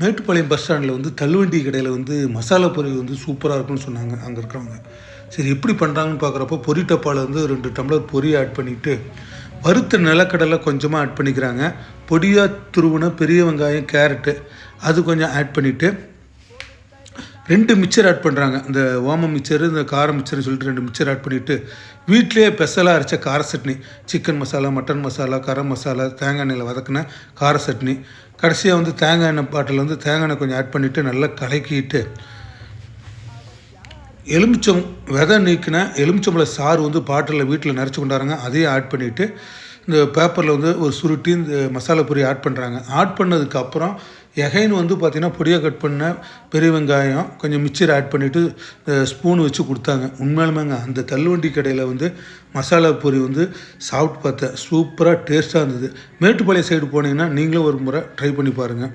Mettupalayam bus ஸ்டாண்டில் வந்து தள்ளுவண்டி கடையில் வந்து மசாலா பொரி வந்து சூப்பராக இருக்கும்னு சொன்னாங்க அங்கே இருக்கிறவங்க. சரி எப்படி பண்ணுறாங்கன்னு பார்க்குறப்போ பொரி டப்பாவில் வந்து ரெண்டு டம்ளர் பொரி ஆட் பண்ணிவிட்டு வறுத்த நிலக்கடலை கொஞ்சமாக ஆட் பண்ணிக்கிறாங்க. பொடியாக துருவின பெரிய வெங்காயம் கேரட்டு அது கொஞ்சம் ஆட் பண்ணிவிட்டு ரெண்டு மிக்சர் ஆட் பண்ணுறாங்க இந்த ஓம மிக்சர் இந்த கார மிக்சர்னு சொல்லிட்டு ரெண்டு மிக்சர் ஆட் பண்ணிவிட்டு வீட்டிலேயே ஸ்பெஷலாக அரைச்ச கார சட்னி சிக்கன் மசாலா மட்டன் மசாலா கரம் மசாலா தேங்காய் எண்ணெயில் வதக்கின கார சட்னி. கடைசியாக வந்து தேங்காய் எண்ணெய் பாட்டில் வந்து தேங்காய் எண்ணெய் கொஞ்சம் ஆட் பண்ணிவிட்டு நல்லா கலக்கிட்டு எலுமிச்சம் விதை நீக்கின எலுமிச்சம்பழ சாறு வந்து பாட்டிலில் வீட்டில் நிறச்சி கொண்டாருங்க. அதையும் ஆட் பண்ணிவிட்டு இந்த பேப்பரில் வந்து ஒரு சுருட்டி இந்த மசாலா பொரி ஆட் பண்ணுறாங்க ஆட் பண்ணதுக்கப்புறம் எகைன் வந்து பார்த்திங்கன்னா பொடியாக கட் பண்ண பெரிய வெங்காயம் கொஞ்சம் மிக்சர் ஆட் பண்ணிவிட்டு ஸ்பூன் வச்சு கொடுத்தாங்க. உண்மையாலுமேங்க அந்த தள்ளுவண்டி கடையில் வந்து மசாலா பொரி வந்து சாப்பிட்டு பார்த்தேன் சூப்பராக டேஸ்ட்டாக இருந்தது. மேட்டுப்பாளையம் சைடு போனீங்கன்னா நீங்களும் ஒரு முறை ட்ரை பண்ணி பாருங்கள்